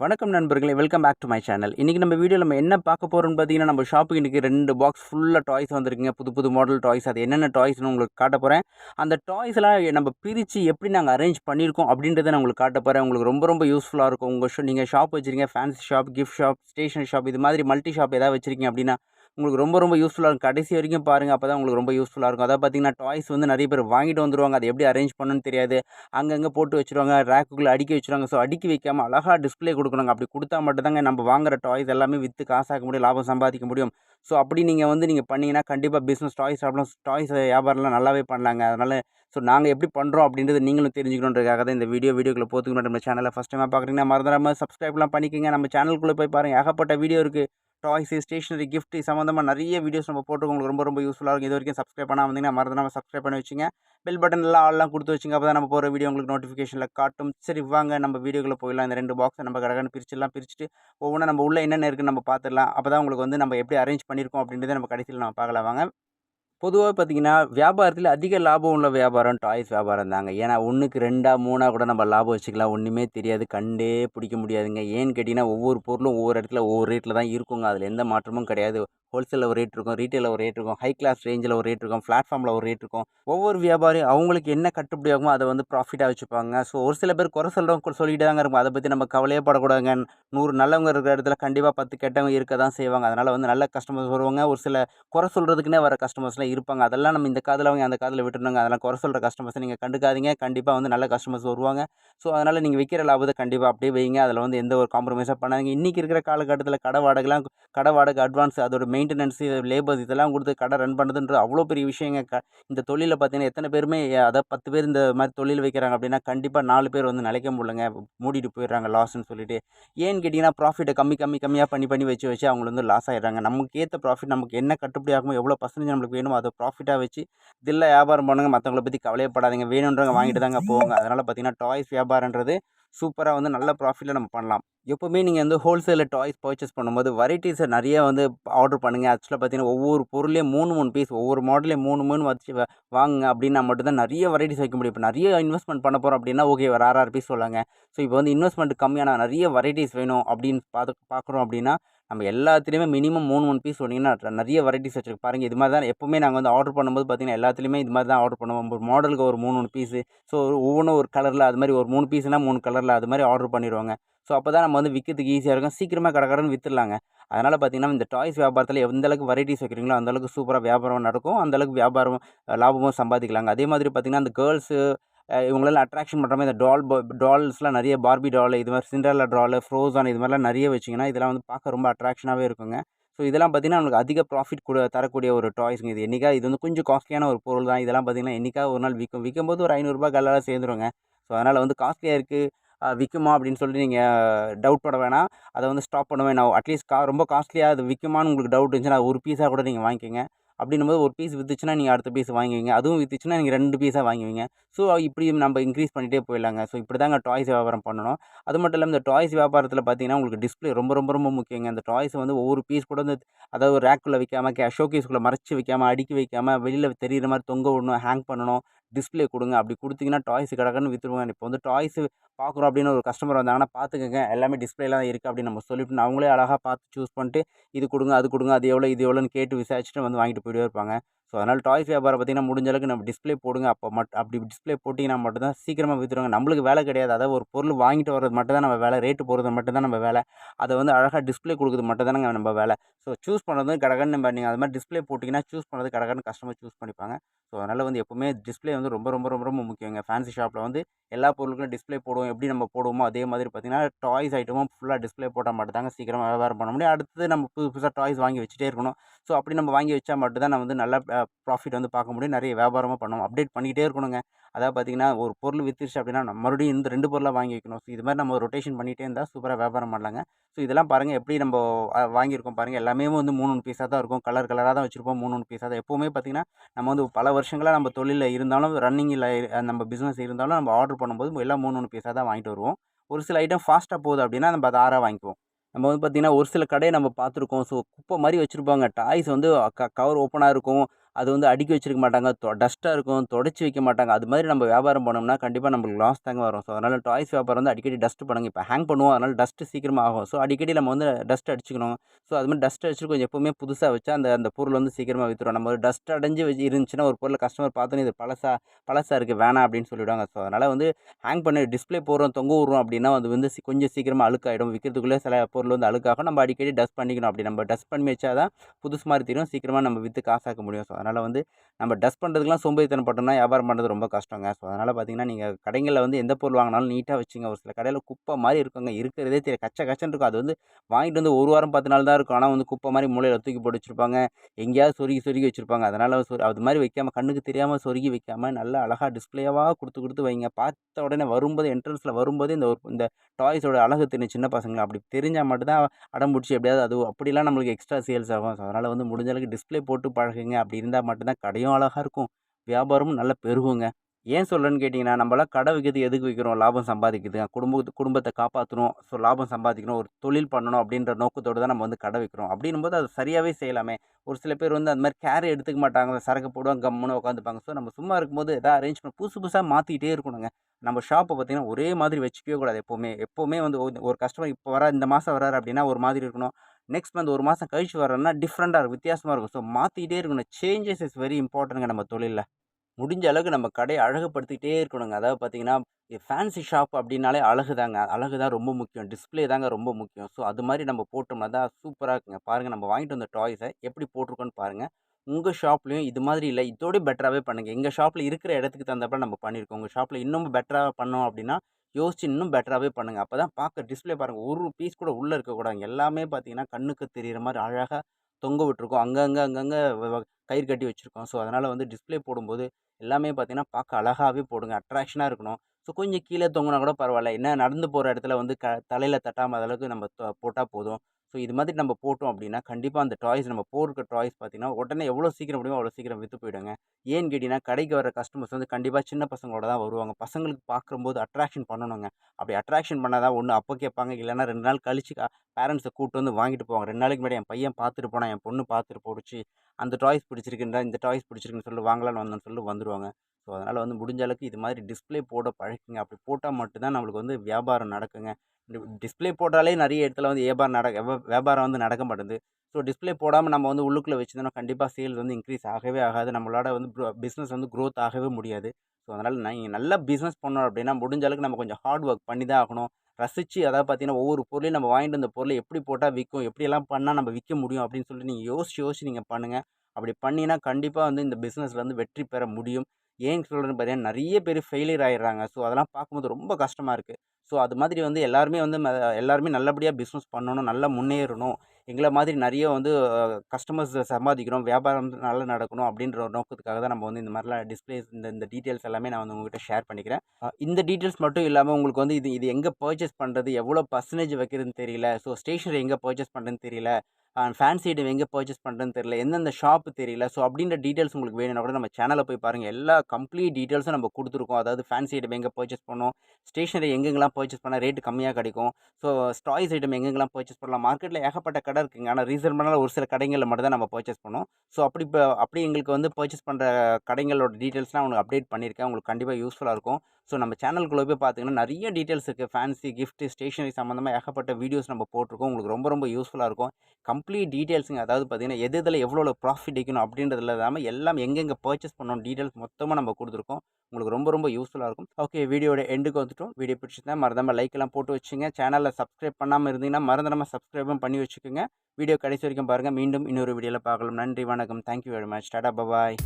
வணக்கம் நண்பர்களே welcome back to my channel இன்றைக்கி நம்ம வீடியோவில் நம்ம என்ன பார்க்க போகிறோம்னு பார்த்தீங்கன்னா நம்ம ஷாப்புக்கு இன்றைக்கி ரெண்டு பாக்ஸ் ஃபுல்லாக டாய்ஸ் வந்திருக்குங்க. புது புது மாடல் டாய்ஸ் அது என்னென்ன டாய்ஸ்னு உங்களுக்கு காட்ட போகிறேன் அந்த டாய்ஸ்லாம் நம்ம பிரித்து எப்படி நாங்கள் அரேஞ்ச் பண்ணியிருக்கோம் அப்படின்றத நான் உங்களுக்கு காட்ட போகிறேன் உங்களுக்கு ரொம்ப ரொம்ப யூஸ்ஃபுல்லாக இருக்கும். உங்கள் ஷோ நீங்கள் ஷாப் வச்சுருக்கீங்க. Fancy shop gift shop stationery shop இது மாதிரி மல்டி ஷாப் ஏதாவது வச்சுருக்கீங்க அப்படின்னா உங்களுக்கு ரொம்ப ரொம்ப யூஸ்ஃபுல்லாக இருக்கும். கடைசி வரைக்கும் பாருங்கள் அப்போ தான் உங்களுக்கு ரொம்ப யூஸ்ஃபுல்லாக இருக்கும். அதாவது பார்த்தீங்கன்னா டாய்ஸ் வந்து நிறைய பேர் வாங்கிட்டு வந்துருவாங்க. அதை எப்படி அரேஞ்ச் பண்ணணும்னு தெரியாது. அங்கங்கே போட்டு வச்சுருவாங்க ரேக்குக்குள்ளே அடுக்கி வச்சுருவாங்க. ஸோ அடுக்கி வைக்காமல் அழகாக டிஸ்ப்ளே கொடுக்கணுங்க அப்படி கொடுத்தா மட்டும்தாங்க நம்ம வாங்குற டாய்ஸ் எல்லாமே விற்று காசாக்க முடியும் லாபம் சம்பாதிக்க முடியும். ஸோ அப்படி நீங்கள் வந்து நீங்கள் பண்ணிங்கன்னா கண்டிப்பாக பிஸ்னஸ் டாய்ஸ் ஷாப்லாம் டாய்ஸ் வியாபாரம்லாம் நல்லாவே பண்ணலாங்க. அதனால் ஸோ நாங்கள் எப்படி பண்ணுறோம் அப்படின்றது நீங்களும் தெரிஞ்சுக்கணுன்றதுக்காக தான் இந்த வீடியோ வீடியோக்குள்ளே போத்துக்கணும் நம்ம சேனலை ஃபஸ்ட் டைமாக பார்க்குறீங்கன்னா மறந்துடாமல் சப்ஸ்கிரைப்லாம் பண்ணிக்கோங்க. நம்ம சேனலுக்குள்ளே போய் பாருங்கள் ஏகப்பட்ட வீடியோ இருக்குது டாய்ஸு ஸ்டேஷனரி கிஃப்ட் சம்மந்தமாக நிறைய வீடியோஸ் நம்ம போட்டு உங்களுக்கு ரொம்ப ரொம்ப யூஸ்ஃபுல்லாக இருக்கும். இது வரைக்கும் சப்ஸ்கிரைப் பண்ணால் வந்தீங்கன்னா மறந்துடாமல் சப்ஸ்கிரைப் பண்ணி வச்சுங்க. பெல் பட்டன் எல்லாம் ஆல்லாம் கொடுத்து வச்சுங்க. அப்போ தான் நம்ம போகிற வீடியோ உங்களுக்கு நோட்டிஃபிகேஷனில் காட்டும். சரி வாங்க நம்ம வீடியோக்குள்ளே போயிடலாம். இந்த ரெண்டு பாக்ஸை நம்ம கடகன்னு பிரிச்சுலாம் பிரிச்சுட்டு ஒவ்வொன்றும் நம்ம உள்ளே என்னென்ன இருக்குன்னு நம்ம பார்த்துடலாம். அப்போ தான் உங்களுக்கு வந்து நம்ம எப்படி அரேஞ்ச் பண்ணியிருக்கோம் அப்படின்றத நம்ம கடைசியில் நம்ம பார்க்கலாம். வாங்க. பொதுவாக பார்த்தீங்கன்னா வியாபாரத்தில் அதிக லாபம் உள்ள வியாபாரம் டாய்ஸ் வியாபாரம் தாங்க. ஏன்னா ஒன்றுக்கு ரெண்டாக மூணாக கூட நம்ம லாபம் வச்சுக்கலாம். ஒன்றுமே தெரியாது. கண்டே பிடிக்க முடியாதுங்க. ஏன்னு கேட்டிங்கன்னா ஒவ்வொரு பொருளும் ஒவ்வொரு இடத்துல ஒவ்வொரு ரேட்டில் தான் இருக்குங்க. அதில் எந்த மாற்றமும் கிடையாது. ஹோல்சேலில் ஒரு ரேட் இருக்கும் ரீட்டெயிலில் ஒரு ரேட் இருக்கும் ஹை கிளாஸ் ரேஞ்சில் ஒரு ரேட் இருக்கும் பிளாட்ஃபார்மில் ஒரு ரேட் இருக்கும். ஒவ்வொரு வியாபாரி அவங்களுக்கு என்ன கட்டுப்படி ஆகுமோ அதை வந்து ப்ராஃபிட்டாக வச்சுப்பாங்க. ஸோ ஒரு சில பேர் குறை சொல்கிறவங்க சொல்லிட்டு தாங்க இருக்கும். அதை பற்றி நம்ம கவலையே படக்கூடாதுங்க. நூறு நல்லவங்க இருக்கிற இடத்துல கண்டிப்பாக பத்து கெட்டவங்க இருக்க தான் செய்வாங்க. அதனால் வந்து நல்ல கஸ்டமர்ஸ் வருவாங்க. ஒரு சில குறை சொல்கிறதுக்குன்னே வர கஸ்டமர்ஸ்லாம் இருப்பாங்க. அதெல்லாம் நம்ம இந்த காதில் அவங்க அந்த காதில் விட்டுருந்தாங்க அதெல்லாம் குறை சொல்கிற கஸ்டமர்ஸை நீங்கள் கண்டுக்காதீங்க. கண்டிப்பாக வந்து நல்ல கஸ்டமர்ஸ் வருவாங்க. ஸோ அதனால் நீங்கள் விற்கிற லாபத்தை கண்டிப்பாக அப்படியே வைங்க. அதில் வந்து எந்த ஒரு காம்ப்ரமைஸாக பண்ணாதீங்க. இன்றைக்கி இருக்கிற காலகட்டத்தில் கடை வாடகைலாம் கடை வாடகை அட்வான்ஸ் அதோட மெயின்டெனன்ஸு லேபர்ஸ் இதெல்லாம் கொடுத்து கடை ரன் பண்ணுதுன்ற அவ்வளோ பெரிய விஷயங்க. க இந்த தொழிலில் பார்த்தீங்கன்னா எத்தனை பேருமே அதை பத்து பேர் இந்த மாதிரி தொழில் வைக்கிறாங்க அப்படின்னா கண்டிப்பாக நாலு பேர் வந்து நிலைக்க முடியலங்க. மூடிட்டு போயிடுறாங்க லாஸ்ன்னு சொல்லிட்டு. ஏன்னு கேட்டிங்கன்னா ப்ராஃபிட்டை கம்மி கம்மி கம்மியாக பண்ணி பண்ணி வச்சு வச்சு அவங்க வந்து லாஸ் ஆகிடுறாங்க நமக்கு ஏற்ற ப்ராஃபிட் நமக்கு என்ன கட்டுப்படி ஆகுமோ எவ்வளோ பர்சன்டேஜ் நம்மளுக்கு வேணுமோ அதை ப்ராஃபிட்டாக வச்சு இதில் வியாபாரம் பண்ணுங்க. மற்றவங்கள பற்றி கவலையப்படாதீங்க வேணுன்றவங்க வாங்கிட்டு தாங்க போவாங்க அதனால் பார்த்தீங்கன்னா டாய்ஸ் வியாபாரன்றது சூப்பராக வந்து நல்ல ப்ராஃபிட்டில் நம்ம பண்ணலாம். எப்போவுமே நீங்கள் வந்து ஹோல்சேலில் டாய்ஸ் பர்ச்சேஸ் பண்ணும்போது வெரைட்டிஸை நிறைய வந்து ஆர்டர் பண்ணுங்கள் ஆக்சுவலாக பார்த்தீங்கன்னா ஒவ்வொரு பொருளையும் மூணு மூணு பீஸ் ஒவ்வொரு மாடலையும் மூணு மூணு வச்சு வாங்குங்க அப்படின்னா மட்டும்தான் நிறைய வெரைட்டிஸ் வைக்க முடியும். இப்போ நிறைய இன்வெஸ்ட்மெண்ட் பண்ண போகிறோம் அப்படின்னா ஓகே ஒரு ஆறு ஆறு பீஸ் சொல்லாங்க ஸோ இப்போ வந்து இன்வெஸ்ட்மெண்ட் கம்மியான நிறைய வெரைட்டிஸ் வேணும் அப்படின்னு பார்த்து பார்க்குறோம் அப்படின்னா நம்ம எல்லாத்துலேயுமே மினிமம் மூணு மூணு பீஸ் சொன்னீங்கன்னா நிறைய வெரைட்டிஸ் வச்சுருக்கு பாருங்கள் இது மாதிரி தான் எப்போவுமே நாங்கள் வந்து ஆர்டர் பண்ணும்போது பார்த்தீங்கன்னா எல்லாத்துலேயுமே இது மாதிரி தான் ஆர்டர் பண்ணுவோம். ஒரு மாடலுக்கு ஒரு மூணு மூணு பீஸு ஸோ ஒவ்வொன்றும் ஒரு கலரில் அது மாதிரி ஒரு மூணு பீஸ்னால் மூணு கலரில் அது மாதிரி ஆர்டர் பண்ணிடுவாங்க. ஸோ அப்போ தான் நம்ம வந்து விற்கிறதுக்கு ஈஸியாக இருக்கும். சீக்கிரமாக கடை விற்றுலாங்க அதனால் பார்த்தீங்கன்னா இந்த டாய்ஸ் வியாபாரத்தில் எந்த அளவுக்கு வெரைட்டிஸ் வைக்கிறீங்களோ அந்த அளவுக்கு சூப்பராக வியாபாரம் நடக்கும். அந்தளவுக்கு வியாபாரம் லாபமும் சம்பாதிக்கலாங்க. அதே மாதிரி பார்த்தீங்கன்னா அந்த கேர்ள்ஸு இவங்களெல்லாம் அட்ராக்ஷன் பண்ணுற மாதிரி இந்த டால் டால்ஸ்லாம் நிறைய பார்பி டால் இது மாதிரி சிண்டர்லா டால் ஃப்ரோசான் இது மாதிரிலாம் நிறைய வச்சிங்கன்னா இதெல்லாம் வந்து பார்க்க ரொம்ப அட்ராக்ஷனாகவே இருக்குங்க. ஸோ இதெல்லாம் பார்த்தீங்கன்னா நமக்கு அதிக ப்ராஃபிட் கூட தரக்கூடிய ஒரு டாய்ஸுங்க இது. என்னைக்கா இது வந்து கொஞ்சம் காஸ்ட்லியான ஒரு பொருள் தான். இதெல்லாம் பார்த்தீங்கன்னா என்னைக்கா ஒரு நாள் விற்கும் விற்கும்போது ஒரு ஐநூறுரூபா கல்லால் சேர்ந்துருங்க. ஸோ அதனால் வந்து காஸ்ட்லியாக இருக்குது விற்குமா அப்படின்னு சொல்லி நீங்கள் டவுட் பட வேணாம். அதை வந்து ஸ்டாப் பண்ண வேணாம். அட்லீஸ்ட் கா ரொம்ப காஸ்ட்லியாக அது விற்குமான்னு உங்களுக்கு டவுட் இருந்துச்சுன்னா ஒரு பீஸாக கூட நீங்கள் வாங்கிக்கோங்க. அப்படின்னும் போது ஒரு பீஸ் விற்றுச்சுன்னா நீங்கள் அடுத்த பீஸ் வாங்குவீங்க. அதுவும் விற்றுச்சுன்னா நீங்கள் ரெண்டு பீஸாக வாங்குவீங்க. ஸோ இப்படி நம்ம இன்க்ரீஸ் பண்ணிகிட்டே போயிடலாங்க. ஸோ இப்படி தாங்க டாய்ஸ் வியாபாரம் பண்ணணும். அது மட்டும் இல்லாமல் இந்த டாய்ஸ் வியாபாரத்தில் பார்த்தீங்கன்னா உங்களுக்கு டிஸ்ப்ளே ரொம்ப ரொம்ப ரொம்ப முக்கியங்க. அந்த டாய்ஸ் வந்து ஒவ்வொரு பீஸ் கூட வந்து அதாவது ஒரு ரேக்குள்ளே வைக்காம கே ஷோகேஸ்குள்ளே மறைச்சி வைக்காமல் அடுக்கி வைக்காமல் வெளியில் தெரியிற மாதிரி தொங்க விடணும் ஹேங் பண்ணணும் டிஸ்ப்ளே கொடுங்க. அப்படி கொடுத்தீங்கன்னா டாய்ஸ் கிடக்குன்னு விற்றுருவாங்க இப்போ வந்து டாய்ஸ் பார்க்குறோம் அப்படின்னு ஒரு கஸ்டமர் வந்தாங்கன்னா பார்த்துக்கங்க. எல்லாமே டிஸ்பிளேலாம் தான் இருக்குது அப்படின்னு நம்ம சொல்லிவிட்டு அவங்களே அழகாக பார்த்து சூஸ் பண்ணிட்டு இது கொடுங்க அது கொடுங்க அது எவ்வளோ இது எவ்வளோன்னு கேட்டு விசாரிச்சுட்டு வந்து வாங்கிட்டு போயிட்டே இருப்பாங்க. ஸோ அதனால் டாய்ஸ் வியாபாரம் பார்த்திங்கன்னா முடிஞ்ச அளவுக்கு நம்ம டிஸ்ப்ளே போடுங்க. அப்போ மட் அப்படி டிஸ்ப்ளே போட்டிங்கன்னா மட்டும்தான் சீக்கிரமாக விற்றுருவாங்க நம்மளுக்கு வேலை கிடையாது. அதாவது ஒரு பொருள் வாங்கிட்டு வர்றது மட்டும் தான் நம்ம வேலை. ரேட்டு போடுறது மட்டும் தான் நம்ம வேலை. அதை வந்து அழகாக டிஸ்ப்ளே கொடுக்குறது மட்டும் தானே நம்ம வேலை. ஸோ சூஸ் பண்ணுறது கடகன்னு நம்ம நீங்கள் அது மாதிரி டிஸ்ப்ளே போட்டிங்கன்னா சூஸ் பண்ணுறது கடகன்னு கஸ்டமர் சூஸ் பண்ணிப்பாங்க. ஸோ அதனால் வந்து எப்போவுமே டிஸ்ப்ளே வந்து ரொம்ப ரொம்ப ரொம்ப ரொம்ப முக்கியங்க. ஃபேன்சி ஷாப்பில் வந்து எல்லா பொருளுக்கும் டிஸ்ப்ளே போடுவோம். எப்படி நம்ம போடுவோமோ அதே மாதிரி பார்த்தீங்கன்னா டாய்ஸ் ஐட்டமும் ஃபுல்லாக டிஸ்ப்ளே போட்டால் மட்டும் தாங்க சீக்கிரமாக வியாபாரம் பண்ண முடியும். அடுத்தது நம்ம புது புதுசாக டாய்ஸ் வாங்கி வச்சுட்டே இருக்கணும். ஸோ அப்படி நம்ம வாங்கி வச்சா மட்டும் தான் நம்ம வந்து நல்ல ப்ராஃபிட் வந்து பார்க்க முடியும். நிறைய வியாபாரமாக பண்ணணும் அப்டேட் பண்ணிக்கிட்டே இருக்கணுங்க. அதாவது பார்த்தீங்கன்னா ஒரு பொருள் வித்துருச்சு அப்படின்னா நம்ம மறுபடியும் இந்த ரெண்டு பொருளாக வாங்கி வைக்கணும். ஸோ இது மாதிரி நம்ம ரொட்டேஷன் பண்ணிகிட்டே இருந்தால் சூப்பராக வியாபாரம் பண்ணலாங்க. ஸோ இதெல்லாம் பாருங்கள் எப்படி நம்ம வாங்கியிருக்கோம் பாருங்கள் எல்லாமே வந்து மூணு மூணு பீஸாக தான் இருக்கும். கலர் கலராக தான் வச்சுருப்போம். மூணு மூணு பீஸாக தான். எப்போவுமே பார்த்தீங்கன்னா நம்ம வந்து பல வருஷங்களாக நம்ம தொழிலில் இருந்தாலும் ரன்னிங்கில் நம்ம பிஸ்னஸ் இருந்தாலும் நம்ம ஆர்டர் பண்ணும்போது எல்லாம் மூணு மூணு பீஸாக தான் வாங்கிட்டு வருவோம். ஒரு சில ஐட்டம் ஃபாஸ்ட்டாக போகுது அப்படின்னா நம்ம அதை ஆறாக வாங்கிக்குவோம். நம்ம வந்து பார்த்திங்கன்னா ஒரு சில கடையை நம்ம பார்த்துருக்கோம். ஸோ குப்பை மாதிரி வச்சுருப்பாங்க. டாய்ஸ் வந்து க கவர் ஓப்பனாக இருக்கும். அது வந்து அடுக்கி வச்சிருக்க மாட்டாங்க. டஸ்ட்டாக இருக்கும். தொடச்சி வைக்க மாட்டாங்க. அது மாதிரி நம்ம வியாபாரம் பண்ணோம்னா கண்டிப்பாக நம்மளுக்கு லாஸ் தாங்க வரும். ஸோ அதனால் டாய்ஸ் வியாபாரம் வந்து அடிக்கடி டஸ்ட் பண்ணுங்க. இப்போ ஹேங் பண்ணுவோம். அதனால் டஸ்ட்டு சீக்கிரமாக ஆகும். ஸோ அடிக்கடி நம்ம வந்து டஸ்ட் அடிச்சுக்கணும். ஸோ அது மாதிரி டஸ்ட் அடிச்சு கொஞ்சம் எப்போவுமே புதுசாக வச்சா அந்த அந்த பொருள் வந்து சீக்கிரமாக விற்றுடும் நம்ம டஸ்ட் அடைஞ்சு வச்சு இருந்துச்சுன்னா ஒரு பொருளை கஸ்டமர் பார்த்தோன்னே இது பழசா பழசாக இருக்குது வேணாம் அப்படின்னு சொல்லிவிடுவாங்க ஸோ அதனால் வந்து ஹேங் பண்ணி டிஸ்ப்ளே போடுறோம் தொங்க விடுறோம் அப்படின்னா அது வந்து கொஞ்சம் சீக்கிரமாக அழுக்காயிடும். விற்கிறதுக்குள்ளே சில பொருள் வந்து அழுக்காகும். நம்ம அடிக்கடி டஸ்ட் பண்ணிக்கணும். அப்படி நம்ம டஸ்ட் பண்ணி வச்சா தான் புதுசு மாதிரி தெரியும். சீக்கிரமாக நம்ம விற்று காசாக்க முடியும். ஸோ அதனால் வந்து நம்ம டஸ்ட் பண்ணுறதுக்குலாம் சோம்பேறித்தனம் பட்டோம்னா வியாபாரம் பண்ணுறது ரொம்ப கஷ்டங்க. ஸோ அதனால் பார்த்தீங்கன்னா நீங்கள் கடைகளில் வந்து எந்த பொருள் வாங்கினாலும் நீட்டாக வச்சுங்க ஒரு சில கடையில் குப்பை மாதிரி இருக்குங்க. இருக்கிறதே தெரியும் கச்ச கச்சன்னு இருக்கும். அது வந்து வாங்கிட்டு வந்து ஒரு வாரம் பத்து நாள் தான் இருக்கும். ஆனால் வந்து குப்பை மாதிரி மூலையில் தூக்கி போட்டு வச்சுருப்பாங்க. எங்கேயாவது சொருகி சொருகி வச்சுருப்பாங்க. அதனால் சொ அது மாதிரி வைக்காமல் கண்ணுக்கு தெரியாமல் சொருகி வைக்காமல் நல்லா அழகாக டிஸ்ப்ளேவாக கொடுத்து கொடுத்து வைங்க. பார்த்த உடனே வரும்போது என்ட்ரன்ஸில் வரும்போது இந்த ஒரு இந்த டாய்ஸோட அழகு தெரியும். சின்ன பசங்க அப்படி தெரிஞ்சால் மட்டும்தான் அடம் பிடிச்சி எப்படியாவது அது அப்படிலாம் நம்மளுக்கு எக்ஸ்ட்ரா சேல்ஸ் ஆகும். ஸோ அதனால் வந்து முடிஞ்ச அளவுக்கு டிஸ்ப்ளே போட்டு பழகுங்க. அப்படி இருந்தால் மட்டும்தான் கடையும் அழகாக இருக்கும். வியாபாரமும் நல்லா பெருகுங்க. ஏன் சொல்லணும்னு கேட்டிங்கன்னா நம்மளாம் கடை வைக்கிறது எதுக்கு வைக்கிறோம்? லாபம் சம்பாதிக்கிறதுங்க குடும்ப குடும்பத்தை காப்பாற்றணும் ஸோ லாபம் சம்பாதிக்கணும். ஒரு தொழில் பண்ணணும் அப்படின்ற நோக்கத்தோடு தான் நம்ம வந்து கடை வைக்கிறோம். அப்படின்னும் போது அது சரியாகவே செய்யலாமே. ஒரு சில பேர் வந்து அந்த மாதிரி கேர் எடுத்துக்க மாட்டாங்க. சரக்கு போடுவாங்க கம்முன்னு உட்காந்துப்பாங்க. ஸோ நம்ம சும்மா இருக்கும்போது எதாவது அரேஞ்ச் பண்ணி புதுசு புதுசாக மாற்றிக்கிட்டே இருக்கணுங்க. நம்ம ஷாப்பை பார்த்தீங்கன்னா ஒரே மாதிரி வச்சுக்கவே கூடாது எப்போவுமே. எப்போவுமே வந்து ஒரு- ஒரு கஸ்டமர் இப்போ வர இந்த மாதம் வராரு அப்படின்னா ஒரு மாதிரி இருக்கணும். நெக்ஸ்ட் மந்த் ஒரு மாதம் கழிச்சு வரேன்னா டிஃப்ரெண்ட்டாக இருக்கும் வித்தியாசமாக இருக்கும். ஸோ மாற்றிக்கிட்டே இருக்கணும். சேஞ்சஸ் இஸ் வெரி இம்பார்ட்டன்ட்ங்க நம்ம தொழிலில். முடிஞ்ச அளவுக்கு நம்ம கடையை அழகுப்படுத்திக்கிட்டே இருக்கணுங்க. அதாவது பார்த்தீங்கன்னா ஃபேன்சி ஷாப் அப்படின்னாலே அழகு தாங்க அழகு தான் ரொம்ப முக்கியம். டிஸ்பிளே தாங்க ரொம்ப முக்கியம். ஸோ அது மாதிரி நம்ம போட்டோம்னா தான் சூப்பராக இருக்குங்க. பாருங்கள் நம்ம வாங்கிட்டு வந்த டாய்ஸை எப்படி போட்டிருக்கோன்னு பாருங்கள் உங்கள் ஷாப்லேயும் இது மாதிரி இல்லை. இதோடய பெட்டராகவே பண்ணுங்கள் எங்கள் ஷாப்பில் இருக்கிற இடத்துக்கு தகுந்தப்பட நம்ம பண்ணியிருக்கோம். உங்கள் ஷாப்பில் இன்னும் பெட்டராக பண்ணோம் அப்படின்னா யோசிச்சு இன்னும் பெட்டராகவே பண்ணுங்கள் அப்போ தான் பார்க்க டிஸ்ப்ளே பாருங்கள் ஒரு பீஸ் கூட உள்ளே இருக்கக்கூடாது எல்லாமே பார்த்தீங்கன்னா கண்ணுக்கு தெரிகிற மாதிரி அழகாக தொங்க விட்டுருக்கோம். அங்கங்கே அங்கங்கே கயிறு கட்டி வச்சுருக்கோம். ஸோ அதனால் வந்து டிஸ்பிளே போடும்போது எல்லாமே பார்த்தீங்கன்னா பார்க்க அழகாகவே போடுங்க. அட்ராக்ஷனாக இருக்கணும். ஸோ கொஞ்சம் கீழே தொங்கினா கூட பரவாயில்ல. என்ன நடந்து போகிற இடத்துல வந்து க தலையில் தட்டாமல் அளவுக்கு நம்ம போட்டால் போதும். ஸோ இது மாதிரி நம்ம போட்டோம் அப்படின்னா கண்டிப்பாக அந்த டாய்ஸ் நம்ம போடுற டாய்ஸ் பார்த்தீங்கன்னா உடனே எவ்வளோ சீக்கிரம் முடியுமோ அவ்வளோ சீக்கிரம் விற்று போயிடுங்க. ஏன்னு கேட்டிங்கன்னா கடைக்கு வர கஸ்டமர்ஸ் வந்து கண்டிப்பாக சின்ன பசங்களோட தான் வருவாங்க. பசங்களுக்கு பார்க்கும்போது அட்ராக்ஷன் பண்ணணுங்க. அப்படி அட்ராக்ஷன் பண்ணால் தான் ஒன்று அப்போ கேட்பாங்க இல்லைன்னா ரெண்டு நாள் கழிச்சு பேரண்ட்ஸை கூப்பிட்டு வந்து வாங்கிட்டு போவாங்க. ரெண்டு நாளைக்கு முன்னாடி என் பையன் பார்த்துட்டு போனான் என் பொண்ணு பார்த்துட்டு போடுச்சு அந்த டாய்ஸ் பிடிச்சிருக்குன்றா இந்த டாய்ஸ் பிடிச்சிருக்குன்னு சொல்லி வாங்கலாம்னு வந்தோன்னு சொல்லி வந்துருவாங்க. ஸோ அதனால் வந்து முடிஞ்ச அளவுக்கு இது மாதிரி டிஸ்பிளே போட பழக்குங்க. அப்படி போட்டால் மட்டும்தான் நம்மளுக்கு வந்து வியாபாரம் நடக்குங்க. டிஸ்ப்ளே போட்டாலே நிறைய இடத்துல வந்து வியாபாரம் நட வியாபாரம் வந்து நடக்க மாட்டேங்குது ஸோ டிஸ்ப்ளே போடாமல் நம்ம வந்து உள்ளுக்குள்ளே வச்சுருந்தோம்னா கண்டிப்பாக சேல்ஸ் வந்து இன்க்ரீஸ் ஆகவே ஆகாது. நம்மளோட வந்து பிஸ்னஸ் வந்து க்ரோத் ஆகவே முடியாது. ஸோ அதனால் நீங்கள் நல்லா பிஸ்னஸ் பண்ணோம் அப்படின்னா முடிஞ்ச அளவுக்கு நம்ம கொஞ்சம் ஹார்ட் ஒர்க் பண்ணி தான் ஆகணும். ரசித்து அதாவது பார்த்தீங்கன்னா ஒவ்வொரு பொருளையும் நம்ம வாங்கிட்டு வந்த பொருளை எப்படி போட்டால் விற்கும் எப்படியெல்லாம் பண்ணால் நம்ம விற்க முடியும் அப்படின்னு சொல்லிட்டு நீங்கள் யோசிச்சு யோசிச்சு நீங்கள் பண்ணுங்கள் அப்படி பண்ணினா கண்டிப்பாக வந்து இந்த பிஸ்னஸில் வந்து வெற்றி பெற முடியும். ஏன் சொல்கிறேன்னு பார்த்தீங்கன்னா நிறைய பேர் ஃபெயிலியர் ஆயிடுறாங்க. ஸோ அதெல்லாம் பார்க்கும்போது ரொம்ப கஷ்டமாக இருக்குது ஸோ அது மாதிரி வந்து எல்லாருமே வந்து ம- எல்லாருமே நல்லபடியாக பிஸ்னஸ் பண்ணணும் நல்லா முன்னேறணும். எங்களை மாதிரி நிறைய வந்து கஸ்டமர்ஸ் சம்பாதிக்கிறோம் வியாபாரம் நல்லா நடக்கணும் அப்படின்ற ஒரு நோக்கத்துக்காக தான் நம்ம வந்து இந்த மாதிரிலாம் டிஸ்பிளேஸ் இந்த இந்த டீட்டெயில்ஸ் எல்லாமே நான் வந்து உங்கள்கிட்ட ஷேர் பண்ணிக்கிறேன். இந்த டீட்டெயில்ஸ் மட்டும் இல்லாமல் உங்களுக்கு வந்து இது இது எங்கே பர்ச்சேஸ் பண்ணுறது எவ்வளோ பர்சன்டேஜ் வைக்கிறதுன்னு தெரியல. ஸோ ஸ்டேஷனரி எங்கே பர்ச்சேஸ் பண்ணுறதுன்னு தெரியல. ஃபேன்சி ஐட்டம் எங்கே பர்ச்சேஸ் பண்ணுறதுன்னு தெரியல. எந்தெந்த ஷாப்பு தெரியல. ஸோ அப்படின்ற டீட்டெயில்ஸ் உங்களுக்கு வேணும்னா கூட நம்ம சேனலில் போய் பாருங்கள் எல்லா கம்ப்ளீட் டீட்டெயில்ஸும் நம்ம கொடுத்துருக்கோம். அதாவது ஃபேன்சி ஐட்டம் எங்கே பர்ச்சேஸ் பண்ணணும் ஸ்டேஷனரி எங்கெங்கெல்லாம் பர்ச்சேஸ் பண்ணால் ரேட்டு கம்மியாக கிடைக்கும். ஸோ ஸ்டாய்ஸ் ஐட்டம் எங்கெங்கெல்லாம் பர்ச்சேஸ் பண்ணலாம். மார்க்கெட்டில் ஏகப்பட்ட கடை இருக்குங்க. ஆனால் ரீசனபிளான ஒரு சில கடைகளில் மட்டும் தான் நம்ம பர்ச்சேஸ் பண்ணோம். ஸோ அப்படி இப்போ அப்படி எங்களுக்கு வந்து பர்ச்சேஸ் பண்ணுற கடைங்களோட டீட்டெயில்ஸ்லாம் உங்களுக்கு அப்டேட் பண்ணியிருக்கேன். உங்களுக்கு கண்டிப்பாக யூஸ்ஃபுல்லாக இருக்கும். ஸோ நம்ம சேனல்குள்ளே போய் பார்த்தீங்கன்னா நிறைய டீட்டெயில்ஸ் இருக்குது ஃபேன்சி கிஃப்ட்டு ஸ்டேஷனரி சம்மந்தமாக ஏகப்பட்ட வீடியோஸ் நம்ம போட்டிருக்கோம். உங்களுக்கு ரொம்ப ரொம்ப யூஸ்ஃபுல்லாக இருக்கும். கம்ப்ளீட் டீட்டெயில்ஸுங்க அதாவது பார்த்தீங்கன்னா எது இதில் எவ்வளோ ப்ராஃபிட் வைக்கணும் அப்படின்றதுல இல்லாமல் எல்லாம் எங்கெங்கே பர்ச்சேஸ் பண்ணணும் டீட்டெயில்ஸ் மொத்தமாக நம்ம கொடுத்துருக்கோம். உங்களுக்கு ரொம்ப ரொம்ப யூஸ்ஃபுல்லாக இருக்கும். ஓகே வீடியோட எண்டுக்கு வந்துட்டோம். வீடியோ பிடிச்சிருந்தா மறந்தாமல் லைக் எல்லாம் போட்டு வச்சுங்க. சேனலில் சப்ஸ்கிரைப் பண்ணாமல் இருந்தீங்கன்னா மறந்துடாமல் சப்ஸ்கிரைபும் பண்ணி வச்சுக்கோங்க. வீடியோ கடைசி வரைக்கும் பாருங்கள் மீண்டும் இன்னொரு வீடியோவில் பார்க்கலாம். நன்றி வணக்கம். Thank you very much tata bye bye